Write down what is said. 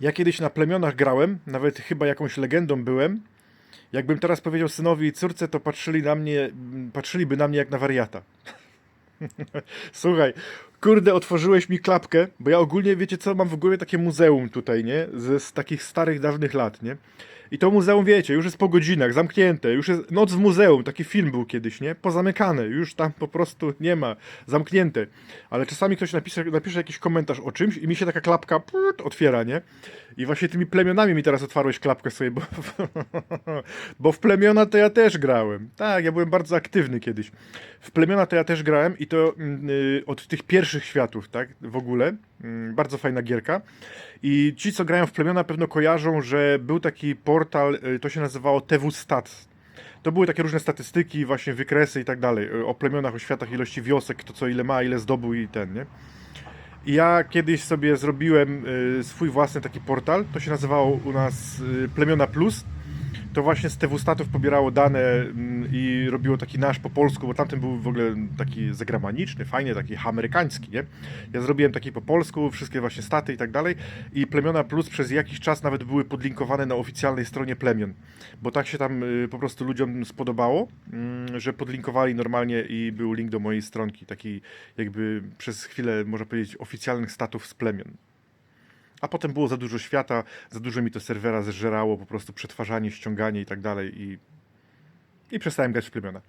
Ja kiedyś na plemionach grałem, nawet chyba jakąś legendą byłem. Jakbym teraz powiedział synowi i córce, to patrzyli na mnie, patrzyliby na mnie jak na wariata. Słuchaj, kurde, otworzyłeś mi klapkę, bo ja ogólnie, wiecie co, mam w głowie takie muzeum tutaj, nie? Z, z takich starych, dawnych lat, nie? I to muzeum, wiecie, już jest po godzinach, zamknięte, już jest noc w muzeum, taki film był kiedyś, nie? Pozamykane, już tam po prostu nie ma, zamknięte. Ale czasami ktoś napisze, napisze jakiś komentarz o czymś i mi się taka klapka put, otwiera, nie? I właśnie tymi plemionami mi teraz otwarłeś klapkę sobie, bo, bo w plemiona to ja też grałem. Tak, ja byłem bardzo aktywny kiedyś. W plemiona to ja też grałem i to mm, y, od tych pierwszych światów, tak, w ogóle. Mm, Bardzo fajna gierka. I ci, co grają w plemiona, pewno kojarzą, że był taki portal, y, to się nazywało TW Stats. To były takie różne statystyki, właśnie wykresy i tak dalej. y, O plemionach, o światach, ilości wiosek, kto co ile ma, ile zdobył i ten, nie? I ja kiedyś sobie zrobiłem y, swój własny taki portal. To się nazywało u nas Plemiona Plus. To właśnie z TW Statów pobierało dane mm, i robiło taki nasz po polsku, bo tamten był w ogóle taki zagraniczny, fajny, taki amerykański, nie? Ja zrobiłem taki po polsku, wszystkie właśnie staty i tak dalej. I Plemiona Plus przez jakiś czas nawet były podlinkowane na oficjalnej stronie plemion. Bo tak się tam y, po prostu ludziom spodobało, mm, że podlinkowali normalnie i był link do mojej stronki, taki jakby przez chwilę, można powiedzieć, oficjalnych statów z plemion. A potem było za dużo świata, za dużo mi to serwera zżerało, po prostu przetwarzanie, ściąganie i tak dalej i, i przestałem grać w plemiona.